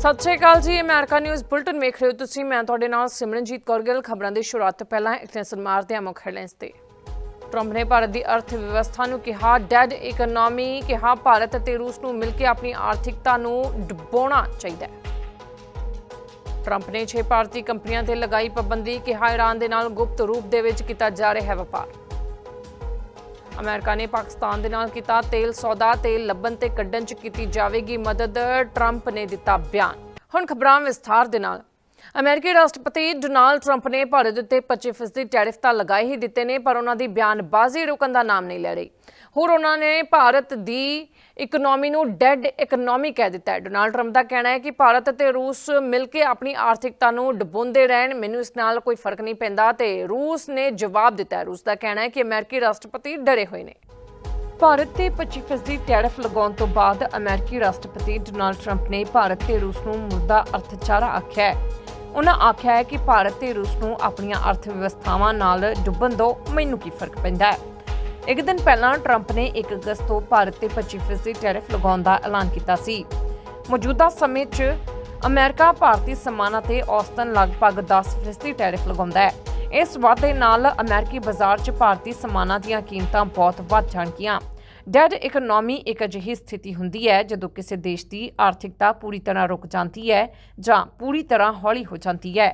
ਸਤਿ ਸ਼੍ਰੀ ਅਕਾਲ ਜੀ, America news bulletin ਵੇਖ ਰਹੇ ਹੋ ਤੁਸੀਂ। ਮੈਂ ਤੁਹਾਡੇ ਨਾਲ ਸਿਮਰਨਜੀਤ ਕੌਰ ਗਿੱਲ। ਖਬਰਾਂ ਦੀ ਸ਼ੁਰੂਆਤ ਤੋਂ ਪਹਿਲਾਂ ਇੱਕ ਨਜ਼ਰ ਮਾਰਦੇ ਹਾਂ ਮੁੱਖ ਹੈਡਲਾਈਨਸ ਤੇ। ਟਰੰਪ ਨੇ ਭਾਰਤ ਦੀ ਅਰਥ ਵਿਵਸਥਾ ਨੂੰ ਕਿਹਾ ਡੈਡ ਇਕਨੋਮੀ ਕਿਹਾ, ਭਾਰਤ ਅਤੇ ਰੂਸ ਨੂੰ ਮਿਲ ਕੇ ਆਪਣੀ ਆਰਥਿਕਤਾ ਨੂੰ ਡੁਬੋਣਾ ਚਾਹੀਦਾ ਹੈ। ਟਰੰਪ ਨੇ 6 ਭਾਰਤੀ ਕੰਪਨੀਆਂ ਤੇ ਲਗਾਈ ਪਾਬੰਦੀ, ਕਿਹਾ ਈਰਾਨ ਦੇ ਨਾਲ ਗੁਪਤ ਰੂਪ ਦੇ ਵਿੱਚ ਕੀਤਾ ਜਾ ਰਿਹਾ ਹੈ ਵਪਾਰ। ਅਮਰੀਕਾ ਨੇ ਪਾਕਿਸਤਾਨ ਦੇ ਨਾਲ ਕੀਤਾ ਤੇਲ ਸੌਦਾ, ਤੇਲ ਲੱਭਣ ਤੇ ਕੱਢਣ ਚ ਕੀਤੀ ਜਾਵੇਗੀ ਮਦਦ, ਟਰੰਪ ਨੇ ਦਿੱਤਾ ਬਿਆਨ। ਹੁਣ ਖਬਰਾਂ ਵਿਸਥਾਰ ਦੇ ਨਾਲ। ਅਮਰੀਕੀ ਰਾਸ਼ਟਰਪਤੀ ਡੋਨਾਲਡ ਟਰੰਪ ਨੇ ਭਾਰਤ ਉੱਤੇ 25% ਟੈਰਿਫ ਤਾਂ ਲਗਾਏ ਹੀ ਦਿੱਤੇ ਨੇ, ਪਰ ਉਹਨਾਂ ਦੀ ਬਿਆਨਬਾਜ਼ੀ ਰੁਕਣ ਦਾ ਨਾਮ ਨਹੀਂ ਲੈ ਰਹੀ। ਹੋਰ ਉਹਨਾਂ ਨੇ ਭਾਰਤ ਦੀ ਇਕਨੋਮੀ ਨੂੰ ਡੈਡ ਇਕਨੋਮੀ ਕਹਿ ਦਿੱਤਾ ਹੈ। ਡੋਨਾਲਡ ਟਰੰਪ ਦਾ ਕਹਿਣਾ ਹੈ ਕਿ ਭਾਰਤ ਅਤੇ ਰੂਸ ਮਿਲ ਕੇ ਆਪਣੀ ਆਰਥਿਕਤਾ ਨੂੰ ਡੁਬੋਂਦੇ ਰਹਿਣ, ਮੈਨੂੰ ਇਸ ਨਾਲ ਕੋਈ ਫ਼ਰਕ ਨਹੀਂ ਪੈਂਦਾ ਤੇ ਰੂਸ ਨੇ ਜਵਾਬ ਦਿੱਤਾ ਹੈ। ਰੂਸ ਦਾ ਕਹਿਣਾ ਹੈ ਕਿ ਅਮਰੀਕੀ ਰਾਸ਼ਟਰਪਤੀ ਡਰੇ ਹੋਏ ਨੇ। ਭਾਰਤ ਤੇ 25% ਟੈਰਿਫ ਲਗਾਉਣ ਤੋਂ ਬਾਅਦ ਅਮਰੀਕੀ ਰਾਸ਼ਟਰਪਤੀ ਡੋਨਾਲਡ ਟਰੰਪ ਨੇ ਭਾਰਤ ਤੇ ਰੂਸ ਨੂੰ ਮੁੱਦਾ ਅਰਥਚਾਰਾ ਆਖਿਆ ਹੈ। ਉਹਨਾਂ ਆਖਿਆ ਹੈ ਕਿ ਭਾਰਤ ਤੇ ਰੂਸ ਨੂੰ ਆਪਣੀਆਂ ਅਰਥ ਵਿਵਸਥਾਵਾਂ ਨਾਲ ਡੁੱਬਣ ਤੋਂ ਮੈਨੂੰ ਕੀ ਫ਼ਰਕ ਪੈਂਦਾ ਹੈ? ਇੱਕ ਦਿਨ ਪਹਿਲਾਂ ਟਰੰਪ ਨੇ 1 ਅਗਸਤ ਤੋਂ ਭਾਰਤ ਤੇ 25% ਟੈਰਿਫ ਲਗਾਉਣ ਦਾ ਐਲਾਨ ਕੀਤਾ ਸੀ। ਮੌਜੂਦਾ ਸਮੇਂ 'ਚ ਅਮਰੀਕਾ ਭਾਰਤੀ ਸਮਾਨਾਂ ਤੇ ਔਸਤਨ ਲਗਭਗ 10% ਟੈਰਿਫ ਲਗਾਉਂਦਾ ਹੈ। ਇਸ ਵਾਧੇ ਨਾਲ ਅਮਰੀਕੀ ਬਾਜ਼ਾਰ 'ਚ ਭਾਰਤੀ ਸਮਾਨਾਂ ਦੀਆਂ ਕੀਮਤਾਂ ਬਹੁਤ ਵੱਧ ਜਾਣਗੀਆਂ। ਡੈਡ ਇਕਨੋਮੀ ਇੱਕ ਅਜਿਹੀ ਸਥਿਤੀ ਹੁੰਦੀ ਹੈ ਜਦੋਂ ਕਿਸੇ ਦੇਸ਼ ਦੀ ਆਰਥਿਕਤਾ ਪੂਰੀ ਤਰ੍ਹਾਂ ਰੁਕ ਜਾਂਦੀ ਹੈ ਜਾਂ ਪੂਰੀ ਤਰ੍ਹਾਂ ਹੌਲੀ ਹੋ ਜਾਂਦੀ ਹੈ।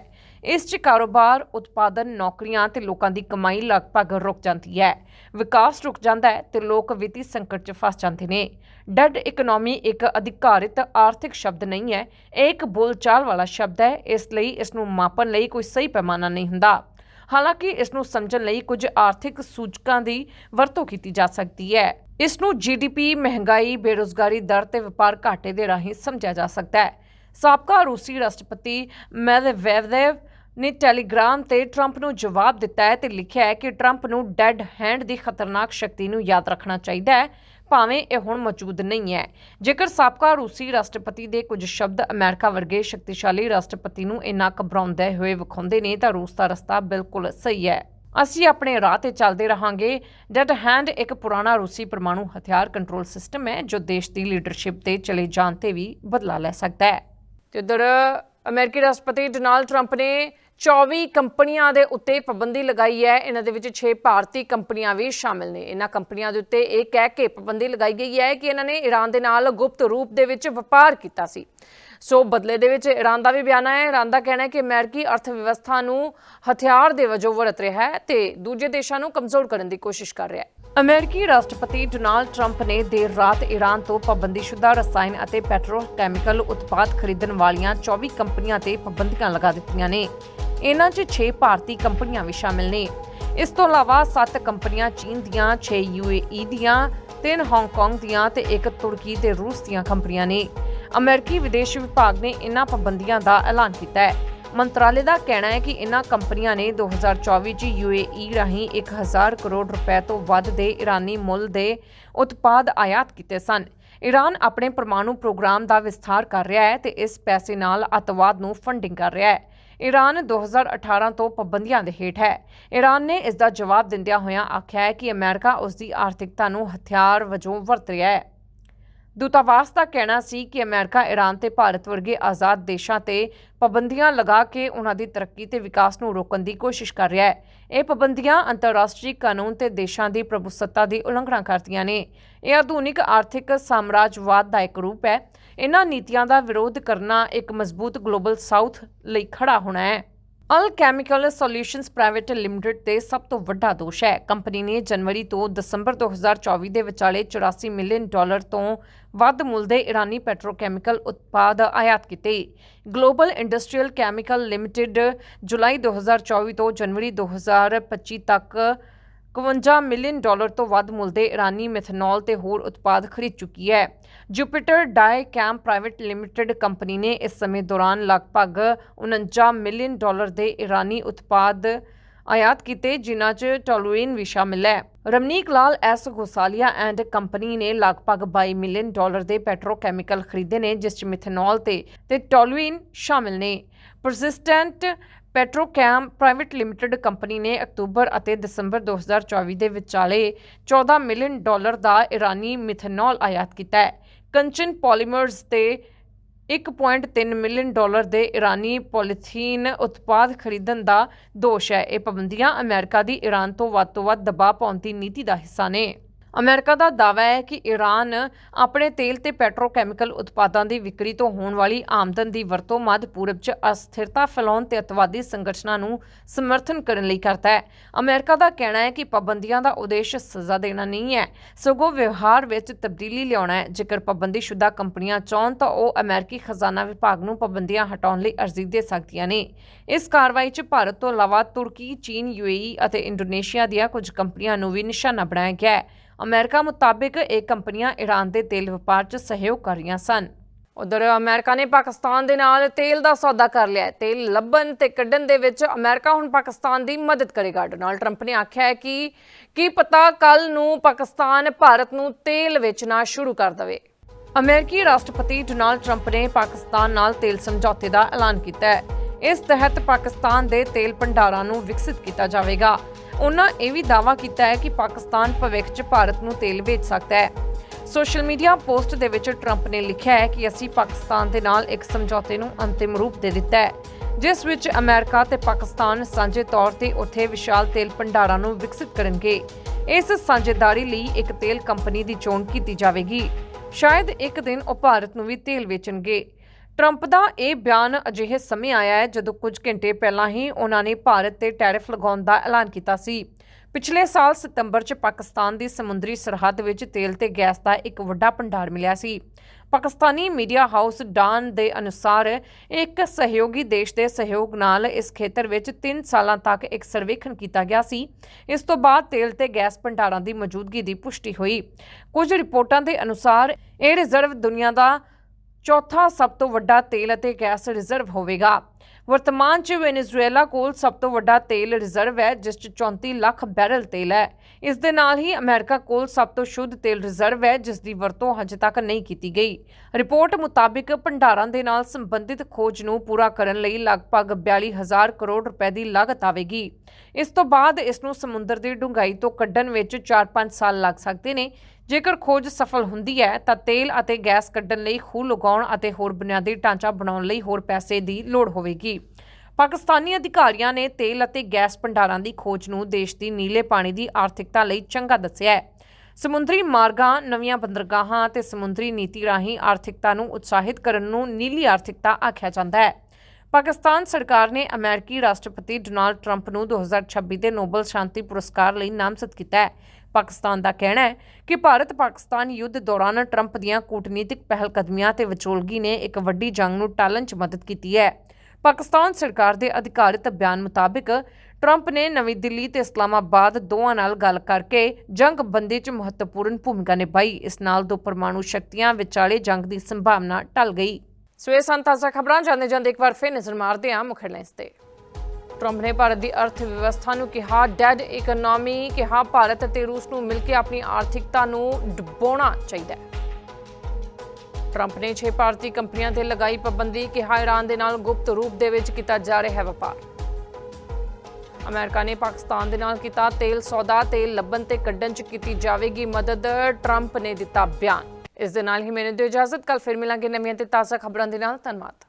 ਇਸ 'ਚ ਕਾਰੋਬਾਰ, ਉਤਪਾਦਨ, ਨੌਕਰੀਆਂ ਤੇ ਲੋਕਾਂ ਦੀ ਕਮਾਈ ਲਗਭਗ ਰੁਕ ਜਾਂਦੀ ਹੈ। ਵਿਕਾਸ ਰੁਕ ਜਾਂਦਾ ਹੈ ਤੇ ਲੋਕ ਵਿੱਤੀ ਸੰਕਟ 'ਚ ਫਸ ਜਾਂਦੇ ਨੇ। ਡੈਡ ਇਕਨੋਮੀ ਇੱਕ ਅਧਿਕਾਰਿਤ ਆਰਥਿਕ ਸ਼ਬਦ ਨਹੀਂ ਹੈ, ਇਹ ਇੱਕ ਬੋਲਚਾਲ ਵਾਲਾ ਸ਼ਬਦ ਹੈ, ਇਸ ਲਈ ਇਸ ਨੂੰ ਮਾਪਣ ਲਈ ਕੋਈ ਸਹੀ ਪੈਮਾਨਾ ਨਹੀਂ ਹੁੰਦਾ। ਹਾਲਾਂਕਿ ਇਸ ਨੂੰ ਸਮਝਣ ਲਈ ਕੁਝ ਆਰਥਿਕ ਸੂਚਕਾਂ ਦੀ ਵਰਤੋਂ ਕੀਤੀ ਜਾ ਸਕਦੀ ਹੈ। ਇਸ ਨੂੰ ਜੀਡੀਪੀ ਮਹਿੰਗਾਈ, ਬੇਰੋਜ਼ਗਾਰੀ ਦਰ ਤੇ ਵਪਾਰ ਘਾਟੇ ਦੇ ਰਾਹੀਂ ਸਮਝਿਆ ਜਾ ਸਕਦਾ ਹੈ। ਸਾਬਕਾ ਰੂਸੀ ਰਾਸ਼ਟਰਪਤੀ ਮੈਦਵੇਦੇਵ ਨੇ ਟੈਲੀਗ੍ਰਾਮ ਤੇ ਟਰੰਪ ਨੂੰ ਜਵਾਬ ਦਿੱਤਾ ਹੈ ਤੇ ਲਿਖਿਆ ਹੈ ਕਿ ਟਰੰਪ ਨੂੰ ਡੈਡ ਹੈਂਡ ਦੀ ਖਤਰਨਾਕ ਸ਼ਕਤੀ ਨੂੰ ਯਾਦ ਰੱਖਣਾ ਚਾਹੀਦਾ ਹੈ, ਭਾਵੇਂ ਇਹ ਹੁਣ ਮੌਜੂਦ ਨਹੀਂ ਹੈ। ਜੇਕਰ ਸਾਬਕਾ ਰੂਸੀ ਰਾਸ਼ਟਰਪਤੀ ਦੇ ਕੁਝ ਸ਼ਬਦ ਅਮਰੀਕਾ ਵਰਗੇ ਸ਼ਕਤੀਸ਼ਾਲੀ ਰਾਸ਼ਟਰਪਤੀ ਨੂੰ ਇੰਨਾ ਘਬਰਾਉਂਦੇ ਹੋਏ ਵਿਖਾਉਂਦੇ ਨੇ, ਤਾਂ ਰੂਸ ਦਾ ਰਸਤਾ ਬਿਲਕੁਲ ਸਹੀ ਹੈ। ਅਸੀਂ ਆਪਣੇ ਰਾਹ ਤੇ ਚੱਲਦੇ ਰਹਾਂਗੇ। ਡੈਡ ਹੈਂਡ ਇੱਕ ਪੁਰਾਣਾ ਰੂਸੀ ਪਰਮਾਣੂ ਹਥਿਆਰ ਕੰਟਰੋਲ ਸਿਸਟਮ ਹੈ, ਜੋ ਦੇਸ਼ ਦੀ ਲੀਡਰਸ਼ਿਪ ਤੇ ਚਲੇ ਜਾਣ ਤੇ ਵੀ ਬਦਲਾ ਲੈ ਸਕਦਾ ਹੈ। ਤੇ ਉਧਰ ਅਮਰੀਕੀ ਰਾਸ਼ਟਰਪਤੀ ਡੋਨਾਲਡ ਟਰੰਪ ਨੇ 24 ਕੰਪਨੀਆਂ ਦੇ ਉੱਤੇ ਪਾਬੰਦੀ ਲਗਾਈ ਹੈ। ਇਹਨਾਂ ਦੇ ਵਿੱਚ 6 ਭਾਰਤੀ ਕੰਪਨੀਆਂ ਵੀ ਸ਼ਾਮਿਲ ਨੇ। ਇਹਨਾਂ ਕੰਪਨੀਆਂ ਦੇ ਉੱਤੇ ਇਹ ਕਹਿ ਕੇ ਪਾਬੰਦੀ ਲਗਾਈ ਗਈ ਹੈ ਕਿ ਇਹਨਾਂ ਨੇ ਈਰਾਨ ਦੇ ਨਾਲ ਗੁਪਤ ਰੂਪ ਦੇ ਵਿੱਚ ਵਪਾਰ ਕੀਤਾ ਸੀ। ਸੋ ਬਦਲੇ ਦੇ ਵਿੱਚ ਈਰਾਨ ਦਾ ਵੀ ਬਿਆਨ ਹੈ ਈਰਾਨ ਦਾ ਕਹਿਣਾ ਹੈ ਕਿ ਅਮਰੀਕੀ ਅਰਥ ਵਿਵਸਥਾ ਨੂੰ ਹਥਿਆਰ ਦੇ ਵਜੋਂ ਵਰਤ ਰਿਹਾ ਹੈ ਤੇ ਦੂਜੇ ਦੇਸ਼ਾਂ ਨੂੰ ਕਮਜ਼ੋਰ ਕਰਨ ਦੀ ਕੋਸ਼ਿਸ਼ ਕਰ ਰਿਹਾ ਹੈ। ਅਮਰੀਕੀ ਰਾਸ਼ਟਰਪਤੀ ਡੋਨਾਲਡ ਟਰੰਪ ਨੇ ਦੇਰ ਰਾਤ ਈਰਾਨ ਤੋਂ ਪਾਬੰਦੀਸ਼ੁਦਾ ਰਸਾਇਣ ਅਤੇ ਪੈਟਰੋਕੈਮੀਕਲ ਉਤਪਾਦ ਖਰੀਦਣ ਵਾਲੀਆਂ 24 ਕੰਪਨੀਆਂ ਤੇ ਪਾਬੰਦੀਆਂ ਲਗਾ ਦਿੱਤੀਆਂ ਨੇ। ਇਹਨਾਂ 'ਚ 6 ਭਾਰਤੀ ਕੰਪਨੀਆਂ ਵੀ ਸ਼ਾਮਿਲ ਨੇ। ਇਸ ਤੋਂ ਇਲਾਵਾ 7 ਕੰਪਨੀਆਂ ਚੀਨ ਦੀਆਂ 6 ਯੂਏਈ ਦੀਆਂ 3 ਹਾਂਗਕਾਂਗ ਦੀਆਂ ਤੇ ਇੱਕ ਤੁਰਕੀ ਤੇ ਰੂਸ ਦੀਆਂ ਕੰਪਨੀਆਂ ਨੇ। ਅਮਰੀਕੀ ਵਿਦੇਸ਼ ਵਿਭਾਗ ਨੇ ਇਹਨਾਂ ਪਾਬੰਦੀਆਂ ਦਾ ਐਲਾਨ ਕੀਤਾ ਹੈ। ਮੰਤਰਾਲੇ ਦਾ ਕਹਿਣਾ ਹੈ ਕਿ ਇਹਨਾਂ ਕੰਪਨੀਆਂ ਨੇ 2024 ਚ ਯੂਏਈ ਰਾਹੀਂ 1000 ਕਰੋੜ ਰੁਪਏ ਤੋਂ ਵੱਧ ਦੇ ਇਰਾਨੀ ਮੁੱਲ ਦੇ ਉਤਪਾਦ ਆਯਾਤ ਕੀਤੇ ਸਨ। ਈਰਾਨ ਆਪਣੇ ਪਰਮਾਣੂ ਪ੍ਰੋਗਰਾਮ ਦਾ ਵਿਸਥਾਰ ਕਰ ਰਿਹਾ ਹੈ ਤੇ ਇਸ ਪੈਸੇ ਨਾਲ ਅਤਵਾਦ ਨੂੰ ਫੰਡਿੰਗ ਕਰ ਰਿਹਾ ਹੈ। ਈਰਾਨ 2018 ਤੋਂ ਪਾਬੰਦੀਆਂ ਦੇ ਹੇਠ ਹੈ। ਈਰਾਨ ਨੇ ਇਸ ਦਾ ਜਵਾਬ ਦਿੰਦਿਆਂ ਹੋਇਆਂ ਆਖਿਆ ਹੈ ਕਿ ਅਮਰੀਕਾ ਉਸ ਦੀ ਆਰਥਿਕਤਾ ਨੂੰ ਹਥਿਆਰ ਵਜੋਂ ਵਰਤ ਰਿਹਾ ਹੈ। ਦੂਤਾਵਾਸ ਦਾ ਕਹਿਣਾ ਸੀ ਕਿ ਅਮਰੀਕਾ ਈਰਾਨ ਤੇ ਭਾਰਤ ਵਰਗੇ ਆਜ਼ਾਦ ਦੇਸ਼ਾਂ ਤੇ ਪਾਬੰਦੀਆਂ ਲਗਾ ਕੇ ਉਹਨਾਂ ਦੀ ਤਰੱਕੀ ਤੇ ਵਿਕਾਸ ਨੂੰ ਰੋਕਣ ਦੀ ਕੋਸ਼ਿਸ਼ ਕਰ ਰਿਹਾ ਹੈ। ਇਹ ਪਾਬੰਦੀਆਂ ਅੰਤਰਰਾਸ਼ਟਰੀ ਕਾਨੂੰਨ ਤੇ ਦੇਸ਼ਾਂ ਦੀ ਪ੍ਰਭੂਸੱਤਾ ਦੀ ਉਲੰਘਣਾ ਕਰਦੀਆਂ ਨੇ। ਇਹ ਆਧੁਨਿਕ ਆਰਥਿਕ ਸਾਮਰਾਜਵਾਦ ਦਾ ਇੱਕ ਰੂਪ ਹੈ। ਇਹਨਾਂ ਨੀਤੀਆਂ ਦਾ ਵਿਰੋਧ ਕਰਨਾ ਇੱਕ ਮਜ਼ਬੂਤ ਗਲੋਬਲ ਸਾਊਥ ਲਈ ਖੜਾ ਹੋਣਾ ਹੈ। Al chemical solutions private limited ਤੇ ਸਭ ਤੋਂ ਵੱਡਾ ਦੋਸ਼ ਹੈ। ਕੰਪਨੀ ਨੇ ਜਨਵਰੀ ਤੋਂ ਦਸੰਬਰ 2024 ਦੇ ਵਿਚਾਲੇ 84 ਮਿਲੀਅਨ ਡਾਲਰ ਤੋਂ ਵੱਧ ਮੁੱਲ ਦੇ ਇਰਾਨੀ ਪੈਟਰੋਕੈਮੀਕਲ ਉਤਪਾਦ ਆਯਾਤ ਕੀਤੇ। ਗਲੋਬਲ ਇੰਡਸਟਰੀਅਲ ਕੈਮੀਕਲ ਲਿਮਟਿਡ ਜੁਲਾਈ 2024 ਤੋਂ ਜਨਵਰੀ 2025 ਤੱਕ 51 ਮਿਲੀਅਨ ਡਾਲਰ ਤੋਂ ਵੱਧ ਮੁੱਲ ਦੇ ਇਰਾਨੀ ਮੈਥਨੋਲ ਤੇ ਹੋਰ ਉਤਪਾਦ ਖਰੀਦ ਚੁੱਕੀ ਹੈ। Jupiter dye chem private limited company ਨੇ ਇਸ ਸਮੇਂ ਦੌਰਾਨ ਲਗਭਗ 49 ਮਿਲੀਅਨ ਡਾਲਰ ਦੇ ਇਰਾਨੀ ਉਤਪਾਦ ਆਯਾਤ ਕੀਤੇ, ਜਿਨ੍ਹਾਂ 'ਚ ਟੋਲੂਇਨ ਵੀ ਸ਼ਾਮਿਲ ਹੈ। Ramnik Lal, S Gosalia and company ਨੇ ਲਗਭਗ 22 ਮਿਲੀਅਨ ਡਾਲਰ ਦੇ ਪੈਟਰੋਕੈਮੀਕਲ ਖਰੀਦੇ ਨੇ, ਜਿਸ 'ਚ ਮਿਥੇਨੋਲ ਤੇ ਤੇ ਟੋਲੂਇਨ ਸ਼ਾਮਿਲ ਨੇ। Persistent petrochem private limited company ਨੇ ਅਕਤੂਬਰ ਅਤੇ ਦਸੰਬਰ 2024 ਦੇ ਵਿਚਾਲੇ 14 ਮਿਲੀਅਨ ਡਾਲਰ ਦਾ ਇਰਾਨੀ ਮਿਥਨੋਲ ਆਯਾਤ ਕੀਤਾ ਹੈ। ਕੰਚਨ ਪੋਲੀਮਰਜ਼ ਤੇ 1.3 ਮਿਲੀਅਨ ਡਾਲਰ ਦੇ ਇਰਾਨੀ ਪੋਲੀਥੀਨ ਉਤਪਾਦ ਖਰੀਦਣ ਦਾ ਦੋਸ਼ ਹੈ। ਇਹ ਪਾਬੰਦੀਆਂ ਅਮਰੀਕਾ ਦੀ ਈਰਾਨ ਤੋਂ ਵੱਧ ਤੋਂ ਵੱਧ ਦਬਾਅ ਪਾਉਣ ਦੀ ਨੀਤੀ ਦਾ ਹਿੱਸਾ ਨੇ। ਅਮਰੀਕਾ ਦਾ ਦਾਅਵਾ ਹੈ ਕਿ ਈਰਾਨ ਆਪਣੇ ਤੇਲ ਤੇ ਪੈਟਰੋਕੈਮੀਕਲ ਉਤਪਾਦਾਂ ਦੀ ਵਿਕਰੀ ਤੋਂ ਹੋਣ ਵਾਲੀ ਆਮਦਨ ਦੀ ਵਰਤੋਂ ਮੱਧ ਪੂਰਬ 'ਚ ਅਸਥਿਰਤਾ ਫੈਲਾਉਣ ਤੇ ਅਤਵਾਦੀ ਸੰਗਠਨਾਂ ਨੂੰ ਸਮਰਥਨ ਕਰਨ ਲਈ ਕਰਦਾ ਹੈ। ਅਮਰੀਕਾ ਦਾ ਕਹਿਣਾ ਹੈ ਕਿ ਪਾਬੰਦੀਆਂ ਦਾ ਉਦੇਸ਼ ਸਜ਼ਾ ਦੇਣਾ ਨਹੀਂ ਹੈ। ਸਗੋਂ ਵਿਵਹਾਰ ਵਿੱਚ ਤਬਦੀਲੀ ਲਿਆਉਣਾ ਹੈ। ਜੇਕਰ ਪਾਬੰਦੀਸ਼ੁਦਾ ਕੰਪਨੀਆਂ ਚਾਹਣ ਤਾਂ ਉਹ ਅਮਰੀਕੀ ਖਜ਼ਾਨਾ ਵਿਭਾਗ ਨੂੰ ਪਾਬੰਦੀਆਂ ਹਟਾਉਣ ਲਈ ਅਰਜ਼ੀ ਦੇ ਸਕਦੀਆਂ ਨੇ। ਇਸ ਕਾਰਵਾਈ 'ਚ ਭਾਰਤ ਤੋਂ ਇਲਾਵਾ ਤੁਰਕੀ, ਚੀਨ ਯੂਏਈ ਅਤੇ ਇੰਡੋਨੇਸ਼ੀਆ ਦੀਆਂ ਕੁਝ ਕੰਪਨੀਆਂ ਨੂੰ ਵੀ ਨਿਸ਼ਾਨਾ ਬਣਾਇਆ ਗਿਆ ਹੈ। ਅਮਰੀਕਾ ਮੁਤਾਬਕ ਇਹ ਕੰਪਨੀਆਂ ਈਰਾਨ ਦੇ ਤੇਲ ਵਪਾਰ 'ਚ ਸਹਿਯੋਗ ਕਰ ਰਹੀਆਂ ਸਨ। ਉਧਰ ਅਮਰੀਕਾ ਨੇ ਪਾਕਿਸਤਾਨ ਦੇ ਨਾਲ ਤੇਲ ਦਾ ਸੌਦਾ ਕਰ ਲਿਆ ਹੈ। ਤੇਲ ਲੱਭਣ ਤੇ ਕੱਢਣ ਦੇ ਵਿੱਚ ਅਮਰੀਕਾ ਹੁਣ ਪਾਕਿਸਤਾਨ ਦੀ ਮਦਦ ਕਰੇਗਾ। ਡੋਨਾਲਡ ਟਰੰਪ ਨੇ ਆਖਿਆ ਹੈ ਕਿ ਕੀ ਪਤਾ ਕੱਲ ਨੂੰ ਪਾਕਿਸਤਾਨ ਭਾਰਤ ਨੂੰ ਤੇਲ ਵੇਚਣਾ ਸ਼ੁਰੂ ਕਰ ਦੇਵੇ। ਅਮਰੀਕੀ ਰਾਸ਼ਟਰਪਤੀ ਡੋਨਾਲਡ ਟਰੰਪ ਨੇ ਪਾਕਿਸਤਾਨ ਨਾਲ ਤੇਲ ਸਮਝੌਤੇ ਦਾ ਐਲਾਨ ਕੀਤਾ ਹੈ। ਇਸ ਤਹਿਤ ਪਾਕਿਸਤਾਨ ਦੇ ਤੇਲ ਭੰਡਾਰਾਂ ਨੂੰ ਵਿਕਸਿਤ ਕੀਤਾ ਜਾਵੇਗਾ। ਉਹਨਾਂ ਇਹ ਵੀ ਦਾਅਵਾ ਕੀਤਾ ਹੈ ਕਿ ਪਾਕਿਸਤਾਨ ਭਵਿੱਖ 'ਚ ਭਾਰਤ ਨੂੰ ਤੇਲ ਵੇਚ ਸਕਦਾ ਹੈ। ਸੋਸ਼ਲ ਮੀਡੀਆ ਪੋਸਟ ਦੇ ਵਿੱਚ ਟਰੰਪ ਨੇ ਲਿਖਿਆ ਹੈ ਕਿ ਅਸੀਂ ਪਾਕਿਸਤਾਨ ਦੇ ਨਾਲ ਇੱਕ ਸਮਝੌਤੇ ਨੂੰ ਅੰਤਿਮ ਰੂਪ ਦੇ ਦਿੱਤਾ ਹੈ, ਜਿਸ ਵਿੱਚ ਅਮਰੀਕਾ ਤੇ ਪਾਕਿਸਤਾਨ ਸਾਂਝੇ ਤੌਰ ਤੇ ਉੱਥੇ ਵਿਸ਼ਾਲ ਤੇਲ ਭੰਡਾਰਾਂ ਨੂੰ ਵਿਕਸਿਤ ਕਰਨਗੇ। ਇਸ ਸਾਂਝੇਦਾਰੀ ਲਈ ਇੱਕ ਤੇਲ ਕੰਪਨੀ ਦੀ ਚੋਣ ਕੀਤੀ ਜਾਵੇਗੀ। ਸ਼ਾਇਦ ਇੱਕ ਦਿਨ ਉਹ ਭਾਰਤ ਨੂੰ ਵੀ ਤੇਲ ਵੇਚਣਗੇ। ਟਰੰਪ ਦਾ ਇਹ ਬਿਆਨ ਅਜਿਹੇ ਸਮੇਂ ਆਇਆ ਹੈ ਜਦੋਂ ਕੁਝ ਘੰਟੇ ਪਹਿਲਾਂ ਹੀ ਉਹਨਾਂ ਨੇ ਭਾਰਤ ਤੇ ਟੈਰਿਫ ਲਗਾਉਣ ਦਾ ਐਲਾਨ ਕੀਤਾ ਸੀ। ਪਿਛਲੇ ਸਾਲ ਸਤੰਬਰ 'ਚ ਪਾਕਿਸਤਾਨ ਦੀ ਸਮੁੰਦਰੀ ਸਰਹੱਦ ਵਿੱਚ ਤੇਲ ਤੇ ਗੈਸ ਦਾ ਇੱਕ ਵੱਡਾ ਭੰਡਾਰ ਮਿਲਿਆ ਸੀ। ਪਾਕਿਸਤਾਨੀ ਮੀਡੀਆ ਹਾਊਸ ਡਾਨ ਦੇ ਅਨੁਸਾਰ ਇੱਕ ਸਹਿਯੋਗੀ ਦੇਸ਼ ਦੇ ਸਹਿਯੋਗ ਨਾਲ ਇਸ ਖੇਤਰ ਵਿੱਚ 3 ਸਾਲਾਂ ਤੱਕ ਇੱਕ ਸਰਵੇਖਣ ਕੀਤਾ ਗਿਆ ਸੀ। ਇਸ ਤੋਂ ਬਾਅਦ ਤੇਲ ਤੇ ਗੈਸ ਭੰਡਾਰਾਂ ਦੀ ਮੌਜੂਦਗੀ ਦੀ ਪੁਸ਼ਟੀ ਹੋਈ। ਕੁਝ ਰਿਪੋਰਟਾਂ ਦੇ ਅਨੁਸਾਰ ਇਹ ਰਿਜ਼ਰਵ ਦੁਨੀਆ ਦਾ ਚੌਥਾ ਸਭ ਤੋਂ ਵੱਡਾ ਤੇਲ ਅਤੇ ਗੈਸ ਰਿਜ਼ਰਵ ਹੋਵੇਗਾ। ਵਰਤਮਾਨ 'ਚ ਵੈਨੇਜ਼ੁਏਲਾ ਕੋਲ ਸਭ ਤੋਂ ਵੱਡਾ ਤੇਲ ਰਿਜ਼ਰਵ ਹੈ, ਜਿਸ 'ਚ 34 ਲੱਖ ਬੈਰਲ ਤੇਲ ਹੈ। ਇਸ ਦੇ ਨਾਲ ਹੀ ਅਮਰੀਕਾ ਕੋਲ ਸਭ ਤੋਂ ਸ਼ੁੱਧ ਤੇਲ ਰਿਜ਼ਰਵ ਹੈ, ਜਿਸ ਦੀ ਵਰਤੋਂ ਹਜੇ ਤੱਕ ਨਹੀਂ ਕੀਤੀ ਗਈ। ਰਿਪੋਰਟ ਮੁਤਾਬਿਕ ਭੰਡਾਰਾਂ ਦੇ ਨਾਲ ਸੰਬੰਧਿਤ ਖੋਜ ਨੂੰ ਪੂਰਾ ਕਰਨ ਲਈ ਲਗਭਗ 42000 ਕਰੋੜ ਰੁਪਏ ਦੀ ਲਾਗਤ ਆਵੇਗੀ। ਇਸ ਤੋਂ ਬਾਅਦ ਇਸ ਨੂੰ ਸਮੁੰਦਰ ਦੀ ਡੂੰਘਾਈ ਤੋਂ ਕੱਢਣ ਵਿੱਚ 4-5 ਸਾਲ ਲੱਗ ਸਕਦੇ ਨੇ ਜੇਕਰ ਖੋਜ ਸਫਲ ਹੁੰਦੀ ਹੈ, ਤਾਂ ਤੇਲ ਅਤੇ ਗੈਸ ਕੱਢਣ ਲਈ, ਖੂਹ ਲਗਾਉਣ ਅਤੇ ਹੋਰ ਬੁਨਿਆਦੀ ਢਾਂਚਾ ਬਣਾਉਣ ਲਈ ਹੋਰ ਪੈਸੇ ਦੀ ਲੋੜ ਹੋਵੇਗੀ। ਪਾਕਿਸਤਾਨੀ ਅਧਿਕਾਰੀਆਂ ਨੇ ਤੇਲ ਅਤੇ ਗੈਸ ਭੰਡਾਰਾਂ ਦੀ ਖੋਜ ਨੂੰ ਦੇਸ਼ ਦੀ ਨੀਲੇ ਪਾਣੀ ਦੀ ਆਰਥਿਕਤਾ ਲਈ ਚੰਗਾ ਦੱਸਿਆ ਹੈ। ਸਮੁੰਦਰੀ ਮਾਰਗਾਂ, ਨਵੀਆਂ ਬੰਦਰਗਾਹਾਂ ਅਤੇ ਸਮੁੰਦਰੀ ਨੀਤੀ ਰਾਹੀਂ ਆਰਥਿਕਤਾ ਨੂੰ ਉਤਸ਼ਾਹਿਤ ਕਰਨ ਨੂੰ ਨੀਲੀ ਆਰਥਿਕਤਾ ਆਖਿਆ ਜਾਂਦਾ ਹੈ। ਪਾਕਿਸਤਾਨ ਸਰਕਾਰ ਨੇ ਅਮਰੀਕੀ ਰਾਸ਼ਟਰਪਤੀ ਡੋਨਾਲਡ ਟਰੰਪ ਨੂੰ 2026 ਦੇ ਨੋਬਲ ਸ਼ਾਂਤੀ ਪੁਰਸਕਾਰ ਲਈ ਨਾਮਜ਼ਦ ਕੀਤਾ ਹੈ। ਪਾਕਿਸਤਾਨ ਦਾ ਕਹਿਣਾ ਹੈ ਕਿ ਭਾਰਤ ਪਾਕਿਸਤਾਨ ਯੁੱਧ ਦੌਰਾਨ ਟਰੰਪ ਦੀਆਂ ਕੂਟਨੀਤਿਕ ਪਹਿਲਕਦਮੀਆਂ ਤੇ ਵਿਚੋਲਗੀ ਨੇ ਇੱਕ ਵੱਡੀ ਜੰਗ ਨੂੰ ਟਾਲਣ 'ਚ ਮਦਦ ਕੀਤੀ ਹੈ। ਪਾਕਿਸਤਾਨ ਸਰਕਾਰ ਦੇ ਅਧਿਕਾਰਿਤ ਬਿਆਨ ਮੁਤਾਬਕ, ਟਰੰਪ ਨੇ ਨਵੀਂ ਦਿੱਲੀ ਤੇ ਇਸਲਾਮਾਬਾਦ ਦੋਵਾਂ ਨਾਲ ਗੱਲ ਕਰਕੇ ਜੰਗ ਬੰਦੀ 'ਚ ਮਹੱਤਵਪੂਰਨ ਭੂਮਿਕਾ ਨਿਭਾਈ। ਇਸ ਨਾਲ ਦੋ ਪਰਮਾਣੂ ਸ਼ਕਤੀਆਂ ਵਿਚਾਲੇ ਜੰਗ ਦੀ ਸੰਭਾਵਨਾ ਟਲ ਗਈ। ਸੋ ਇਹ ਸਨ ਖਬਰਾਂ। ਜਾਂਦੇ ਜਾਂਦੇ ਇੱਕ ਵਾਰ ਫਿਰ ਨਜ਼ਰ ਮਾਰਦੇ ਹਾਂ ਮੁੱਖ ਹੈਡਲਾਈਨਸ ਤੇ। ਟਰੰਪ ਨੇ ਭਾਰਤ ਦੀ ਅਰਥ ਵਿਵਸਥਾ ਨੂੰ ਕਿਹਾ ਡੈਡ ਇਕਨੋਮੀ ਕਿਹਾ ਭਾਰਤ ਅਤੇ ਰੂਸ ਨੂੰ ਮਿਲ ਕੇ ਆਪਣੀ ਆਰਥਿਕਤਾ ਨੂੰ ਡੁਬੋਣਾ ਚਾਹੀਦਾ ਹੈ। ਟਰੰਪ ਨੇ 6 ਭਾਰਤੀ ਕੰਪਨੀਆਂ ਤੇ ਲਗਾਈ ਪਾਬੰਦੀ, ਕਿਹਾ ਈਰਾਨ ਦੇ ਨਾਲ ਗੁਪਤ ਰੂਪ ਦੇ ਵਿੱਚ ਕੀਤਾ ਜਾ ਰਿਹਾ ਹੈ ਵਪਾਰ। ਅਮਰੀਕਾ ਨੇ ਪਾਕਿਸਤਾਨ ਦੇ ਨਾਲ ਕੀਤਾ ਤੇਲ ਸੌਦਾ, ਤੇਲ ਲੱਭਣ ਤੇ ਕੱਢਣ ਚ ਕੀਤੀ ਜਾਵੇਗੀ ਮਦਦ ਟਰੰਪ ਨੇ ਦਿੱਤਾ ਬਿਆਨ। ਇਸ ਦੇ ਨਾਲ ਹੀ ਮੈਨੂੰ ਦਿਓ ਇਜਾਜ਼ਤ ਕੱਲ ਫਿਰ ਮਿਲਾਂਗੇ ਨਵੀਆਂ ਤੇ ਤਾਜ਼ਾ ਖਬਰਾਂ ਦੇ ਨਾਲ। ਧੰਨਵਾਦ।